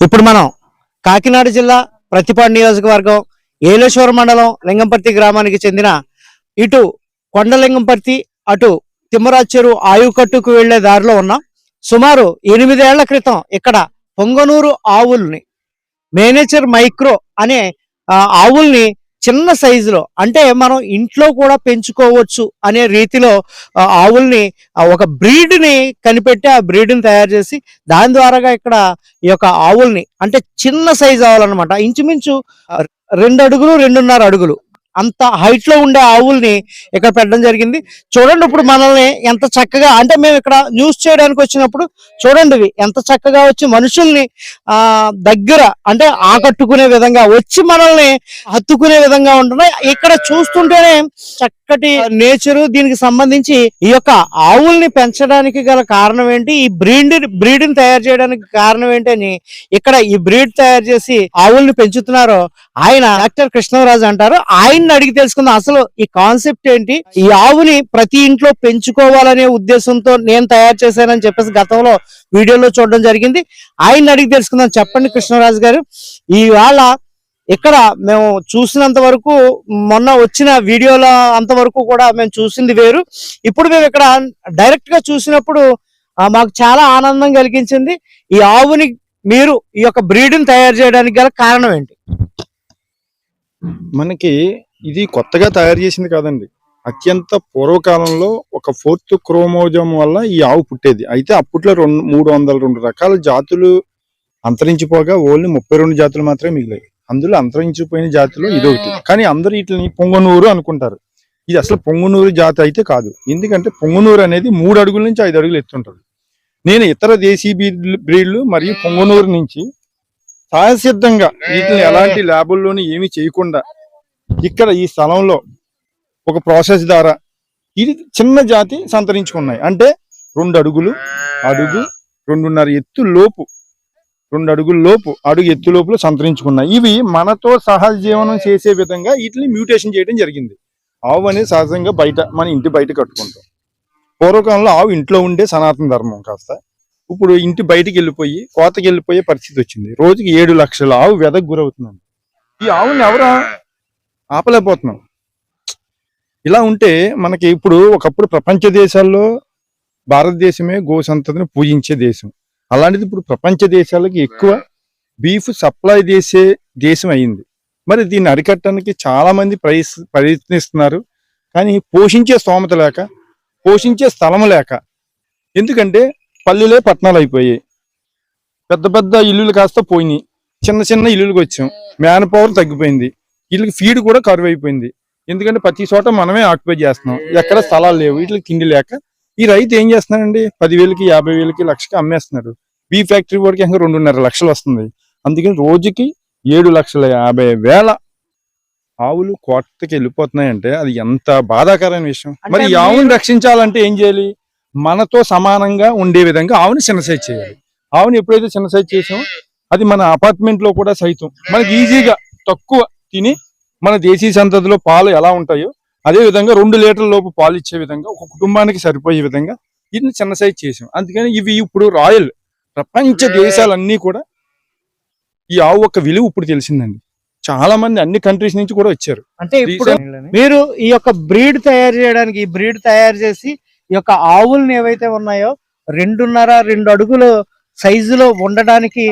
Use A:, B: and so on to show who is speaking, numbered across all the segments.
A: ఇప్పుడు మనం కాకినాడ జిల్లా ప్రతిపాడు నియోజకవర్గం ఏలేశ్వర మండలం లింగంపర్తి గ్రామానికి చెందిన ఇటు కొండలింగంపర్తి అటు తిమ్మరాజ్ చెరువు ఆయుకట్టుకు వెళ్ళే దారిలో ఉన్నాం. సుమారు ఎనిమిదేళ్ళ క్రితం ఇక్కడ పొంగనూరు ఆవుల్ని మేనేచర్ మైక్రో అనే ఆ, ఆవుల్ని చిన్న సైజులో అంటే మనం ఇంట్లో కూడా పెంచుకోవచ్చు అనే రీతిలో ఆ, ఆవుల్ని ఒక బ్రీడ్ని ని కనిపెట్టి ఆ బ్రీడ్ని ని తయారు చేసి దాని ద్వారాగా ఇక్కడ ఈ యొక్క ఆవుల్ని అంటే చిన్న సైజు ఆవులన్నమాట. ఇంచుమించు రెండు అడుగులు రెండున్నర అడుగులు. అంత హైట్లో ఉండే ఆవుల్ని ఇక్కడ పెట్టడం జరిగింది. చూడండి ఇప్పుడు మనల్ని ఎంత చక్కగా అంటే మేము ఇక్కడ న్యూస్ చేయడానికి వచ్చినప్పుడు చూడండి ఇవి ఎంత చక్కగా వచ్చి మనుషుల్ని ఆ దగ్గర అంటే ఆకట్టుకునే విధంగా వచ్చి మనల్ని హత్తుకునే విధంగా ఉంటున్నాయి. ఇక్కడ చూస్తుంటేనే చక్కటి నేచరు దీనికి సంబంధించి ఈ యొక్క ఆవుల్ని పెంచడానికి గల కారణం ఏంటి ఈ బ్రీడ్ బ్రీడ్ని తయారు చేయడానికి కారణం ఏంటి ఇక్కడ ఈ బ్రీడ్ తయారు చేసి ఆవుల్ని పెంచుతున్నారో ఆయన డాక్టర్ కృష్ణరాజు అంటారు. ఆయన ఆయన్ని అడిగి తెలుసుకుందాం. అసలు ఈ కాన్సెప్ట్ ఏంటి? ఈ ఆవుని ప్రతి ఇంట్లో పెంచుకోవాలనే ఉద్దేశంతో నేను తయారు చేశానని చెప్పేసి గతంలో వీడియోలో చూడడం జరిగింది. ఆయన్ని అడిగి తెలుసుకుందాం. చెప్పండి కృష్ణరాజు గారు. ఇవాళ ఇక్కడ మేము చూసినంత వరకు మొన్న వచ్చిన వీడియోల అంతవరకు కూడా మేము చూసింది వేరు. ఇప్పుడు మేము ఇక్కడ డైరెక్ట్గా చూసినప్పుడు మాకు చాలా ఆనందం కలిగించింది. ఈ ఆవుని మీరు ఈ యొక్క బ్రీడ్ని తయారు చేయడానికి గల కారణం ఏంటి?
B: మనకి ఇది కొత్తగా తయారు చేసింది కాదండి. అత్యంత పూర్వకాలంలో ఒక ఫోర్త్ క్రోమోజోమ్ వల్ల ఈ ఆవు పుట్టేది. అయితే అప్పట్లో రెండు మూడు వందల రెండు రకాల జాతులు అంతరించిపోగా ఓన్లీ ముప్పై రెండు జాతులు మాత్రమే మిగిలాయి. అందులో అంతరించిపోయిన జాతులు ఇదొకటి కానీ అందరూ వీటిని పొంగనూరు అనుకుంటారు. ఇది అసలు పొంగునూరు జాతి అయితే కాదు. ఎందుకంటే పొంగునూరు అనేది మూడు అడుగుల నుంచి ఐదు అడుగులు ఎత్తుంటారు నేను ఇతర దేశీ బ్రీడ్లు- బ్రీడ్లు మరియు పొంగనూరు నుంచి సహసిద్ధంగా వీటిని ఎలాంటి ల్యాబుల్లోనూ ఏమీ చేయకుండా ఇక్కడ ఈ స్థలంలో ఒక ప్రాసెస్ ద్వారా ఇది చిన్న జాతి సంతరించుకున్నాయి. అంటే రెండు అడుగులు అడుగు రెండున్నర ఎత్తు లోపు రెండు అడుగుల లోపు అడుగు ఎత్తు లోపులు సంతరించుకున్నాయి. ఇవి మనతో సహజీవనం చేసే విధంగా వీటిని మ్యూటేషన్ చేయడం జరిగింది. ఆవు అనేది సహజంగా బయట మన ఇంటి బయట కట్టుకుంటాం. పూర్వకాలంలో ఆవు ఇంట్లో ఉండే సనాతన ధర్మం కాస్త. ఇప్పుడు ఇంటి బయటికి వెళ్ళిపోయి కోతకి వెళ్ళిపోయే పరిస్థితి వచ్చింది. రోజుకి ఏడు లక్షల ఆవు వెదకు గురవుతుందండి ఈ ఆవుని ఎవరా ఆపలేకపోతున్నాం. ఇలా ఉంటే మనకి ఇప్పుడు ఒకప్పుడు ప్రపంచ దేశాల్లో భారతదేశమే గోసంతతిని పూజించే దేశం. అలాంటిది ఇప్పుడు ప్రపంచ దేశాలకి ఎక్కువ బీఫ్ సప్లై చేసే దేశం అయింది. మరి దీన్ని అరికట్టడానికి చాలామంది ప్రయత్నిస్తున్నారు. కానీ పోషించే స్తోమత లేక పోషించే స్థలం లేక. ఎందుకంటే పల్లెలే పట్టణాలు అయిపోయాయి. పెద్ద పెద్ద ఇల్లులు కాస్త పోయినాయి. చిన్న చిన్న ఇల్లులకు వచ్చాం మ్యాన్ పవర్ తగ్గిపోయింది. వీళ్ళకి ఫీడ్ కూడా కరువు అయిపోయింది. ఎందుకంటే ప్రతి చోట మనమే ఆక్యుపై చేస్తున్నాం. ఎక్కడ స్థలాలు లేవు. వీటికి తిండి లేక. ఈ రైతు ఏం చేస్తున్నాడండి? పదివేలకి యాభై వేలకి లక్షకి అమ్మేస్తున్నాడు. బీ ఫ్యాక్టరీ వాడికి ఇంకా రెండున్నర లక్షలు వస్తుంది. అందుకని రోజుకి ఏడు లక్షల యాభై వేల ఆవులు కోటకి వెళ్ళిపోతున్నాయంటే అది ఎంత బాధాకరమైన విషయం. మరి ఈ ఆవుని రక్షించాలంటే ఏం చేయాలి? మనతో సమానంగా ఉండే విధంగా ఆవుని చిన్న సైజ్ చేయాలి. ఆవుని ఎప్పుడైతే చిన్న సైజ్ చేసామో అది మన అపార్ట్మెంట్లో కూడా సైతం. మనకి ఈజీగా తక్కువ తిని మన దేశీ సంతతిలో పాలు ఎలా ఉంటాయో అదే విధంగా రెండు లీటర్ల లోపు పాలు ఇచ్చే విధంగా ఒక కుటుంబానికి సరిపోయే విధంగా వీటిని చిన్న సైజ్ చేసాం. అందుకని ఇవి ఇప్పుడు రాయల్ ప్రపంచ దేశాలన్నీ కూడా ఈ ఆవు యొక్క విలువ ఇప్పుడు తెలిసిందండి. చాలా మంది అన్ని కంట్రీస్ నుంచి కూడా వచ్చారు.
A: అంటే ఇప్పుడు మీరు ఈ యొక్క బ్రీడ్ తయారు చేయడానికి ఈ బ్రీడ్ తయారు చేసి ఈ యొక్క ఆవుల్ని ఏవైతే ఉన్నాయో రెండున్నర రెండు అడుగులు సైజులో ఉండడానికి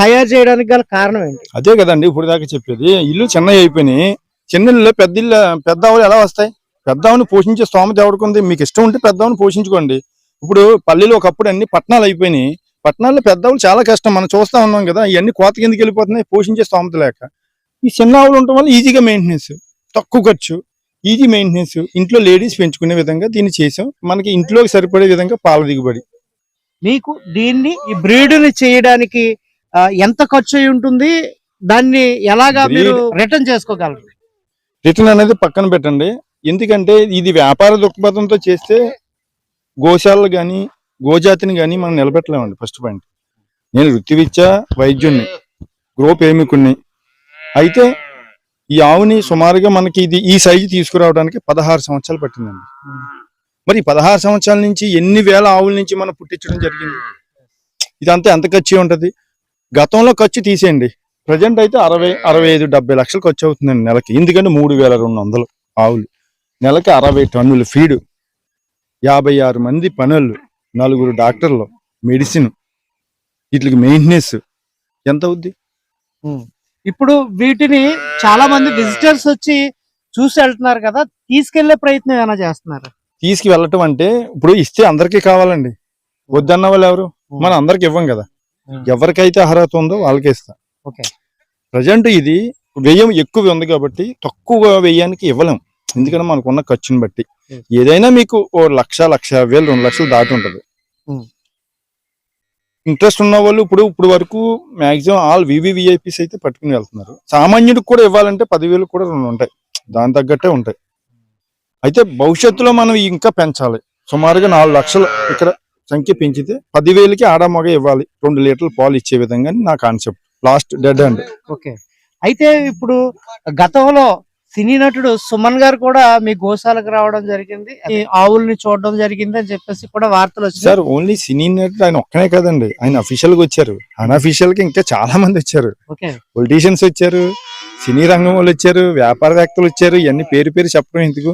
A: తయారు చేయడానికి గల కారణం ఏంటి?
B: అదే కదండి ఇప్పుడు దాకా చెప్పేది. ఇల్లు చిన్నవి అయిపోయినాయి. చిన్న ఇల్లు పెద్ద ఇల్లు పెద్ద ఆవులు ఎలా వస్తాయి? పెద్ద ఆవుని పోషించే స్తోమత ఎవరికి మీకు ఇష్టం ఉంటే పెద్ద ఆవుని పోషించుకోండి. ఇప్పుడు పల్లెలు ఒకప్పుడు అన్ని పట్టణాలు అయిపోయినాయి. పట్టణాల్లో పెద్ద ఆవులు చాలా కష్టం. మనం చూస్తా ఉన్నాం కదా ఇవన్నీ కోత కిందకి వెళ్ళిపోతున్నాయి పోషించే స్తోమత లేక. ఈ చిన్న ఆవులు ఉండటం వల్ల ఈజీగా మెయింటెనెన్స్ తక్కువ ఖర్చు ఈజీ మెయింటెనెన్స్ ఇంట్లో లేడీస్ పెంచుకునే విధంగా దీన్ని చేసాం. మనకి ఇంట్లోకి సరిపడే విధంగా పాల దిగుబడి.
A: మీకు దీన్ని ఈ బ్రీడ్ని చేయడానికి ఎంత ఖర్చు అయి ఉంటుంది? దాన్ని ఎలాగా మీరు రిటర్న్ చేసుకోగలరు?
B: రిటర్న్ అనేది పక్కన పెట్టండి. ఎందుకంటే ఇది వ్యాపార దృక్పథంతో చేస్తే గోశాలలు కానీ గోజాతిని కానీ మనం నిలబెట్టలేమండి ఫస్ట్ పాయింట్ నేను వృత్తివిచ్చా వైద్యుణ్ణి గృహ ప్రేమికుణ్ణి. అయితే ఈ ఆవుని సుమారుగా మనకి ఇది ఈ సైజు తీసుకురావడానికి పదహారు సంవత్సరాలు పట్టిందండి. మరి పదహారు సంవత్సరాల నుంచి ఎన్ని వేల ఆవుల నుంచి మనం పుట్టించడం జరిగింది? ఇదంతా ఎంత ఖర్చు ఉంటది? గతంలో ఖర్చు తీసేయండి. ప్రజెంట్ అయితే అరవై అరవై ఐదు డెబ్బై లక్షలు ఖర్చు అవుతుందండి నెలకి. ఎందుకంటే మూడు వేల రెండు వందలు ఆవులు. నెలకి అరవై టన్నులు ఫీడు. యాభై ఆరు మంది పనులు నలుగురు డాక్టర్లు మెడిసిన్ వీటికి మెయింటెనెన్స్. ఎంత అవుద్ది?
A: ఇప్పుడు వీటిని చాలా మంది విజిటర్స్ వచ్చి చూసి వెళ్తున్నారు కదా తీసుకెళ్ళే ప్రయత్నం ఏమైనా చేస్తున్నారు?
B: తీసుకు వెళ్ళటం అంటే ఇప్పుడు ఇస్తే అందరికీ కావాలండి. వద్దన్న వాళ్ళు ఎవరు? మనం అందరికి ఇవ్వం కదా. ఎవరికైతే అర్హత ఉందో వాళ్ళకే ఇస్తాం.
A: ఓకే.
B: ప్రజెంట్ ఇది వ్యయం ఎక్కువ ఉంది కాబట్టి తక్కువ వ్యయానికి ఇవ్వలేం. ఎందుకంటే మనకున్న ఖర్చుని బట్టి. ఏదైనా మీకు ఓ లక్ష లక్ష వేలు రెండు లక్షలు దాటి ఉంటది. ఇంట్రెస్ట్ ఉన్న వాళ్ళు ఇప్పుడు ఇప్పుడు వరకు మాక్సిమం ఆల్ వివివిఐపీస్ అయితే పట్టుకుని వెళ్తున్నారు. సామాన్యుడికి కూడా ఇవ్వాలంటే పదివేలు కూడా రెండు ఉంటాయి. దాని తగ్గట్టే ఉంటాయి. అయితే భవిష్యత్తులో మనం ఇంకా పెంచాలి. సుమారుగా నాలుగు లక్షలు ఇక్కడ సంఖ్య పెంచితే పదివేలకి ఆడ మగ ఇవ్వాలి. రెండు లీటర్లు పాలు ఇచ్చే విధంగా నా concept last dead and
A: okay. అయితే ఇప్పుడు గతంలో సినీ నటుడు సుమన్ గారు కూడా మీ గోశాలకు రావడం జరిగింది. ఆవుల్ని చూడడం జరిగింది అని చెప్పేసి కూడా వార్తలు వచ్చాయి
B: సార్ ఓన్లీ సినీ నటుడు ఆయన ఒక్కనే కదండి. ఆయన అఫీషియల్గా వచ్చారు. అన్అఫీషియల్గా ఇంకా చాలా మంది వచ్చారు. పొలిటీషియన్స్ వచ్చారు సినీ రంగం వాళ్ళు వచ్చారు వ్యాపారవేత్తలు వచ్చారు ఇవన్నీ పేరు పేరు చెప్పడం ఎందుకు.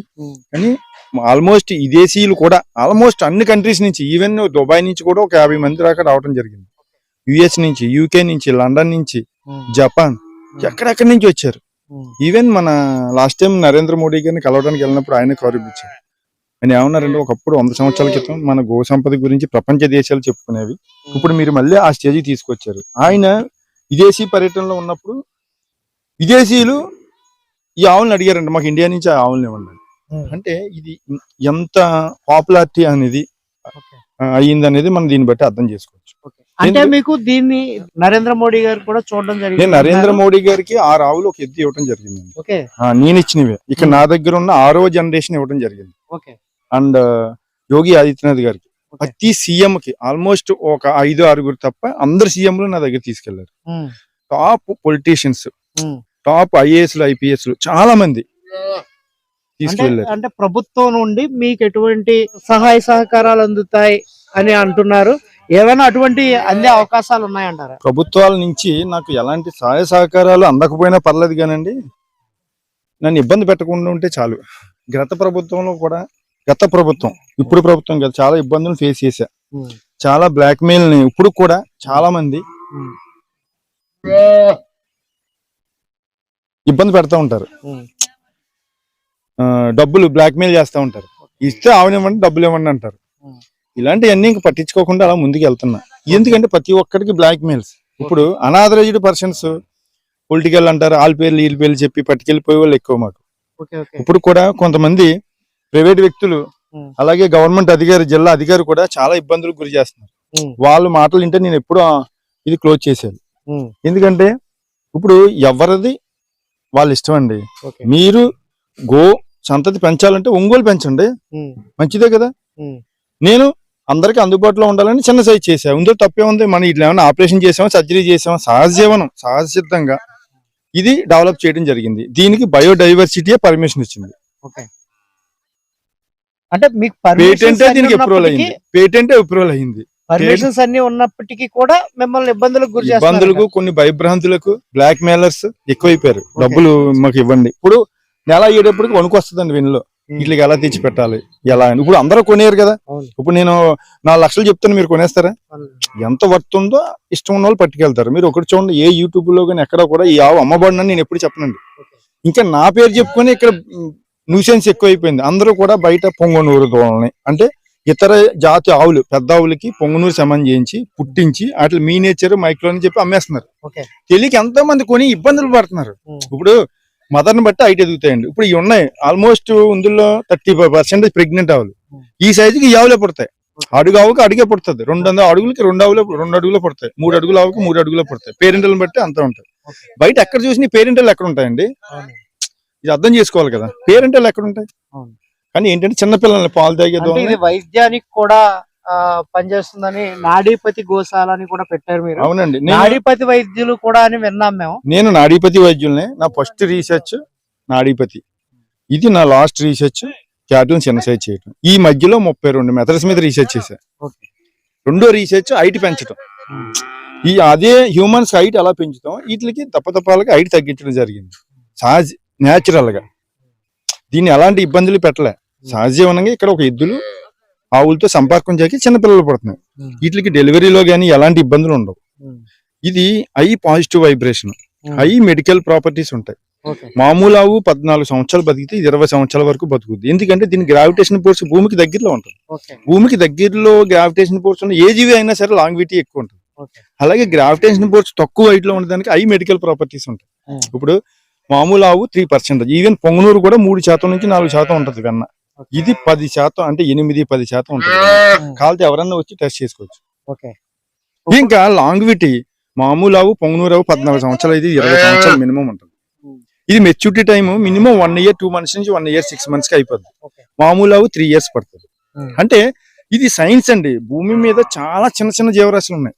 B: కానీ ఆల్మోస్ట్ విదేశీయులు కూడా ఆల్మోస్ట్ అన్ని కంట్రీస్ నుంచి ఈవెన్ దుబాయ్ నుంచి కూడా ఒక యాభై మంది దాకా రావడం జరిగింది. యుఎస్ నుంచి యూకే నుంచి లండన్ నుంచి జపాన్ ఎక్కడెక్కడి నుంచి వచ్చారు?
A: ఉమ్.
B: ఈవెన్ మన లాస్ట్ టైం నరేంద్ర మోడీ గారిని కలవడానికి వెళ్ళినప్పుడు ఆయన కౌరవించారు ఆయన ఏమన్నారంటే ఒకప్పుడు వంద సంవత్సరాల క్రితం మన గో సంపద గురించి ప్రపంచ దేశాలు చెప్పుకునేవి. ఇప్పుడు మీరు మళ్ళీ ఆ స్టేజ్కి తీసుకొచ్చారు. ఆయన విదేశీ పర్యటనలో ఉన్నప్పుడు విదేశీయులు ఈ ఆవులను అడిగారంట మాకు ఇండియా నుంచి ఆ ఆవులను ఇవ్వండి. అంటే ఇది ఎంత పాపులారిటీ అనేది. ఆ, అయ్యింది అనేది మనం దీన్ని బట్టి అర్థం చేసుకోవచ్చు.
A: అంటే మీకు దీన్ని నరేంద్ర మోడీ గారు కూడా చూడడం జరిగింది
B: నరేంద్ర మోడీ గారికి ఆరు ఆవులు ఒక ఎద్దు ఇవ్వడం జరిగింది
A: ఓకే.
B: నేను ఇచ్చినవే. ఇక్కడ నా దగ్గర ఉన్న ఆరో జనరేషన్ ఇవ్వడం జరిగింది.
A: ఓకే.
B: అండ్ యోగి ఆదిత్యనాథ్ గారికి. ప్రతి సీఎం కి ఆల్మోస్ట్ ఒక ఐదు ఆరుగురు తప్ప అందరు సీఎంలు నా దగ్గర
A: తీసుకెళ్ళారు.
B: Top politicians. Top IAS IPS చాలా మంది తీసుకెళ్ళారు
A: అంటే ప్రభుత్వం నుండి మీకు ఎటువంటి సహాయ సహకారాలు అందుతాయి అని అంటున్నారు. ఏమైనా అటువంటి అందే అవకాశాలు ఉన్నాయంటారా?
B: ప్రభుత్వాల నుంచి నాకు ఎలాంటి సహాయ సహకారాలు అందకపోయినా పర్లేదు కానండి. నన్ను ఇబ్బంది పెట్టకుండా ఉంటే చాలు. గత ప్రభుత్వంలో కూడా గత ప్రభుత్వం ఇప్పుడు ప్రభుత్వం కదా చాలా ఇబ్బందులు ఫేస్ చేశా. చాలా బ్లాక్ మెయిల్ ఇప్పుడు కూడా చాలా మంది. ఇబ్బంది పెడతా ఉంటారు. డబ్బులు బ్లాక్ మెయిల్ చేస్తూ ఉంటారు. ఇస్తే ఆవనివ్వండి డబ్బులు ఇవ్వండి అంటారు. ఇలాంటివన్నీ ఇంక పట్టించుకోకుండా అలా ముందుకు వెళ్తున్నా ఎందుకంటే ప్రతి ఒక్కరికి బ్లాక్ మెయిల్స్ ఇప్పుడు అనాథరైజ్డ్ పర్సన్స్ పొలిటికల్ అంటారు వాళ్ళ పేర్లు వీళ్ళ పేర్లు చెప్పి పట్టుకెళ్ళిపోయే వాళ్ళు ఎక్కువ మాకు. ఇప్పుడు కూడా కొంతమంది ప్రైవేట్ వ్యక్తులు. అలాగే గవర్నమెంట్ అధికారి జిల్లా అధికారి కూడా చాలా ఇబ్బందులకు గురి చేస్తున్నారు. వాళ్ళ మాటలు వింటే నేను ఎప్పుడు ఇది క్లోజ్
A: ఉమ్.
B: ఎందుకంటే ఇప్పుడు ఎవరిది వాళ్ళ ఇష్టం అండి. మీరు గో సంతతి పెంచాలంటే ఒంగోలు పెంచండి. మంచిదే కదా. నేను అందరికి అందుబాటులో ఉండాలని చిన్న సైజ్ చేశా. ఇందులో తప్పే ఉంది. మనం ఇట్లా ఏమైనా ఆపరేషన్ చేసామా సర్జరీ చేసామా? సహజ జీవనం సహజ సిద్ధంగా. ఇది డెవలప్ చేయడం జరిగింది. దీనికి బయోడైవర్సిటీ పర్మిషన్ ఇచ్చింది.
A: అంటే మీకు
B: పేటెంట్ దీనికి అప్రూవల్ అయింది. పేటెంట్ అప్రూవల్ అయింది.
A: పర్మిషన్స్ అన్ని ఉన్నప్పటికీ కూడా మిమ్మల్ని ఇబ్బందులకు గురి
B: ఇబ్బందులకు కొన్ని భయభ్రాంతులకు బ్లాక్ మెయిలర్స్ ఎక్కువైపోయారు డబ్బులు మాకు ఇవ్వండి. ఇప్పుడు నెల అయ్యేటప్పటికి వణుకు వస్తుందండి వీళ్ళలో
A: ఉమ్.
B: వీటికి ఎలా తెచ్చి పెట్టాలి ఎలా అని ఇప్పుడు అందరూ కొనేరు కదా. ఇప్పుడు నేను నాలుగు లక్షలు చెప్తాను మీరు కొనేస్తారా. ఎంత వర్త్ ఉందో ఇష్టం ఉన్న వాళ్ళు పట్టుకెళ్తారు మీరు ఒకటి చూడండి ఏ యూట్యూబ్లో కానీ ఎక్కడ కూడా ఈ ఆవు అమ్మబడినని నేను ఎప్పుడు చెప్పనండి. ఇంకా నా పేరు చెప్పుకొని ఇక్కడ న్యూసెన్స్ ఎక్కువైపోయింది అందరూ కూడా బయట పొంగనూరు దోళ్ళని అంటే ఇతర జాతి ఆవులు పెద్ద ఆవులకి పొంగనూరు సమం చేయించి పుట్టించి వాటి మీ నేచర్ మైక్రో అని చెప్పి అమ్మేస్తున్నారు. తెలియక ఎంతో మంది కొని ఇబ్బందులు పడుతున్నారు. ఇప్పుడు మదర్ని బట్టి హైట్ ఎదుగుతాయండి ఇప్పుడు ఇవి ఉన్నాయి ఆల్మోస్ట్ ఇందులో థర్టీ ఫైవ్ పర్సెంట్ ప్రెగ్నెంట్ ఆవులు. ఈ సైజుకి ఈ ఆవులే పుడతాయి. అడుగు ఆవుకి అడిగే పుడుతుంది రెండు వందల అడుగులకి రెండు ఆవులు రెండు అడుగులు పుడతాయి మూడు అడుగుల ఆవుకి మూడు అడుగులు పుడతాయి పేరెంటల్ని బట్టి అంతా
A: Okay.
B: బయట ఎక్కడ చూసిన పేరెంటల్ ఎక్కడ ఉంటాయండి. ఇది అర్థం చేసుకోవాలి కదా పేరెంటల్ ఎక్కడ ఉంటాయి. కానీ ఏంటంటే చిన్నపిల్లల్ని పాలు తాగే
A: అంటే ఇది వైద్యానికి కూడా పనిచేస్తుందని నాడీపతి గోశాల అని కూడా పెట్టారు మీరు.
B: అవునండి.
A: నాడీపతి వైద్యులు కూడా అని విన్నాం మేము.
B: నేను నాడీపతి వైద్యుల్ని. నా ఫస్ట్ రీసెర్చ్ నాడీపతి. ఇది నా లాస్ట్ రీసెర్చ్ క్యాటిల్ చిన్న సైజ్ చేయటం. ఈ మధ్యలో ముప్పై రెండు మెథడ్స్ మీద రీసెర్చ్ చేశా. రెండో రీసెర్చ్ హైట్ పెంచడం ఈ అదే హ్యూమన్స్ హైట్ ఎలా పెంచుతాం? వీటికి తప్పతప్పాలకి హైట్ తగ్గించడం జరిగింది. సహజ న్యాచురల్గా దీన్ని ఎలాంటి ఇబ్బందులు పెట్టలే. సహజీవనంగా ఇక్కడ ఒక ఎద్దులు ఆవులతో సంపర్కం చేసి చిన్నపిల్లలు పడుతున్నాయి. వీటికి డెలివరీలో కానీ ఎలాంటి ఇబ్బందులు ఉండవు. ఇది I positive vibration. I medical properties ఉంటాయి. మామూలు ఆవు పద్నాలుగు సంవత్సరాలు బతికితే ఇది ఇరవై సంవత్సరాల వరకు బతుకుద్ది. ఎందుకంటే దీని గ్రావిటేషన్ ఫోర్స్ భూమికి దగ్గరలో ఉంటుంది. భూమికి దగ్గరలో గ్రావిటేషన్ ఫోర్స్ ఉన్న ఏ జీవి అయినా సరే లాంగ్విటీ ఎక్కువ ఉంటుంది. అలాగే గ్రావిటేషన్ ఫోర్స్ తక్కువ హైట్లో ఉండడానికి ఐ మెడికల్ ప్రాపర్టీస్ ఉంటాయి. ఇప్పుడు మామూలు ఆవు త్రీ పర్సెంట్ ఈవెన్ పొంగనూరు కూడా మూడు శాతం నుంచి నాలుగు శాతం ఉంటది వెన్న. ఇది పది శాతం అంటే ఎనిమిది పది శాతం ఉంటుంది. కాలితే ఎవరన్నా వచ్చి టెస్ట్ చేసుకోవచ్చు.
A: ఓకే.
B: ఇంకా లాంగ్విటీ మామూలు ఆవు పొంగనూరు ఆవు పద్నాలుగు సంవత్సరాలు ఇది ఇరవై సంవత్సరాలు మినిమం ఉంటుంది. ఇది maturity time minimum one year two months నుంచి వన్ ఇయర్ సిక్స్ మంత్స్కి అయిపోద్ది. మామూలు ఆవు త్రీ ఇయర్స్ పడుతుంది. అంటే ఇది సైన్స్ అండి. భూమి మీద చాలా చిన్న చిన్న జీవరాశులు ఉన్నాయి.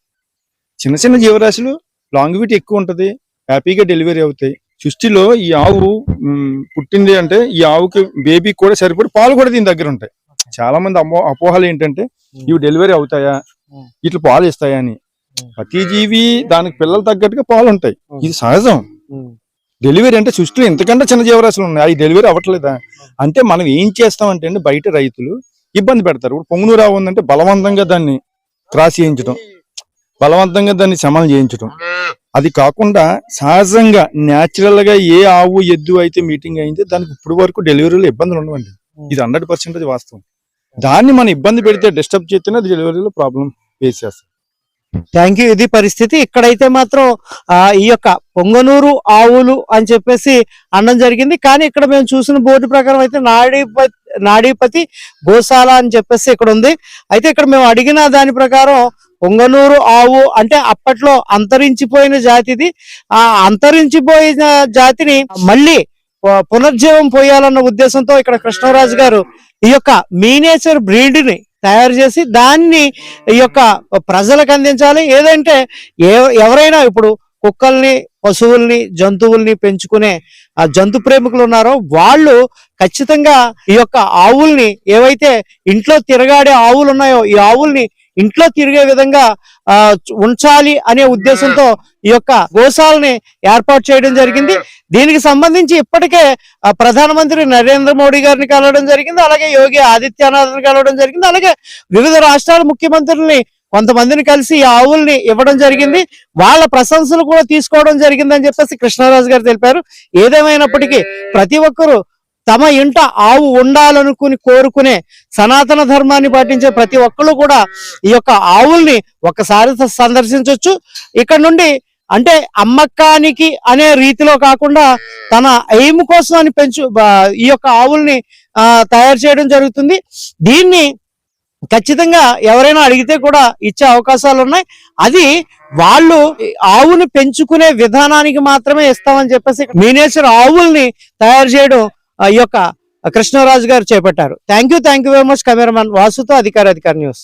B: చిన్న చిన్న జీవరాశులు లాంగ్విటీ ఎక్కువ ఉంటది. హ్యాపీగా డెలివరీ అవుతాయి. సృష్టిలో ఈ ఆవు పుట్టింది అంటే ఈ ఆవుకి బేబీ కూడా సరిపడి పాలు కూడా దీని దగ్గర ఉంటాయి. చాలా మంది అమో అపోహలు ఏంటంటే ఇవి డెలివరీ అవుతాయా. ఇట్లా పాలు ఇస్తాయా? అని. ప్రతి జీవి దానికి పిల్లలు తగ్గట్టుగా పాలు ఉంటాయి. ఇది సహజం. డెలివరీ అంటే సృష్టిలో ఎంతకంటే చిన్న జీవరాశులు ఉన్నాయి. అవి డెలివరీ అవ్వట్లేదా? అంటే మనం ఏం చేస్తామంటే అండి బయట రైతులు ఇబ్బంది పెడతారు. ఇప్పుడు పొంగునూరు ఆవు ఉందంటే బలవంతంగా దాన్ని క్రాస్ చేయించడం బలవంతంగా దాన్ని శమనం చేయించడం అది కాకుండా సహజంగా న్యాచురల్గా ఏ ఆవు ఎద్దు అయితే మీటింగ్ అయిందో దానికి ఇప్పుడు వరకు డెలివరీలో ఇబ్బందులు ఉండవండి. ఇది హండ్రెడ్ పర్సెంట్ వాస్తవం. దాన్ని మనం ఇబ్బంది పెడితే డిస్టర్బ్ చేస్తేనే అది డెలివరీలో ప్రాబ్లం ఫేస్ చేస్తాం
A: థ్యాంక్ యూ ఇది పరిస్థితి. ఇక్కడైతే మాత్రం ఈ యొక్క పొంగనూరు ఆవులు అని చెప్పేసి అనడం జరిగింది. కానీ ఇక్కడ మేము చూసిన బోర్డు ప్రకారం అయితే నాడీపతి నాడీపతి గోశాల అని చెప్పేసి ఇక్కడ ఉంది. అయితే ఇక్కడ మేము అడిగిన దాని ప్రకారం పొంగనూరు ఆవు అంటే అప్పట్లో అంతరించిపోయిన జాతిది. ఆ అంతరించిపోయిన జాతిని మళ్ళీ పునర్జీవం పోయాలన్న ఉద్దేశంతో ఇక్కడ కృష్ణరాజు గారు ఈ యొక్క మీనేచర్ బ్రీడ్ని తయారు చేసి దాన్ని ఈ యొక్క ప్రజలకు అందించాలి. ఏదంటే ఏ ఎవరైనా ఇప్పుడు కుక్కల్ని పశువుల్ని జంతువుల్ని పెంచుకునే ఆ జంతు ప్రేమికులు ఉన్నారో వాళ్ళు ఖచ్చితంగా ఈ యొక్క ఆవుల్ని ఏవైతే ఇంట్లో తిరగాడే ఆవులు ఉన్నాయో ఈ ఆవుల్ని ఇంట్లో తిరిగే విధంగా ఆ ఉంచాలి అనే ఉద్దేశంతో ఈ యొక్క గోశాలని ఏర్పాటు చేయడం జరిగింది. దీనికి సంబంధించి ఇప్పటికే ప్రధానమంత్రి నరేంద్ర మోడీ గారిని కలవడం జరిగింది. అలాగే యోగి ఆదిత్యనాథ్ని కలవడం జరిగింది. అలాగే వివిధ రాష్ట్రాల ముఖ్యమంత్రుల్ని కొంతమందిని కలిసి ఈ ఆవుల్ని ఇవ్వడం జరిగింది. వాళ్ళ ప్రశంసలు కూడా తీసుకోవడం జరిగిందని చెప్పేసి కృష్ణరాజు గారు తెలిపారు. ఏదేమైనప్పటికీ ప్రతి ఒక్కరూ తమ ఇంట ఆవు ఉండాలనుకుని కోరుకునే సనాతన ధర్మాన్ని పాటించే ప్రతి ఒక్కరు కూడా ఈ యొక్క ఆవుల్ని ఒకసారి సందర్శించవచ్చు ఇక్కడ నుండి అంటే అమ్మకానికి అనే రీతిలో కాకుండా తన ఎయిమ్ కోసం అని పెంచు ఈ యొక్క ఆవుల్ని తయారు చేయడం జరుగుతుంది. దీన్ని ఖచ్చితంగా ఎవరైనా అడిగితే కూడా ఇచ్చే అవకాశాలు ఉన్నాయి. అది వాళ్ళు ఆవుని పెంచుకునే విధానానికి మాత్రమే ఇస్తామని చెప్పేసి మీనేశ్వర్ ఆవుల్ని తయారు చేయడం ఈ యొక్క కృష్ణరాజు గారు చేపట్టారు. Thank you thank you very much cameraman వాసుతో అధికార అధికార న్యూస్.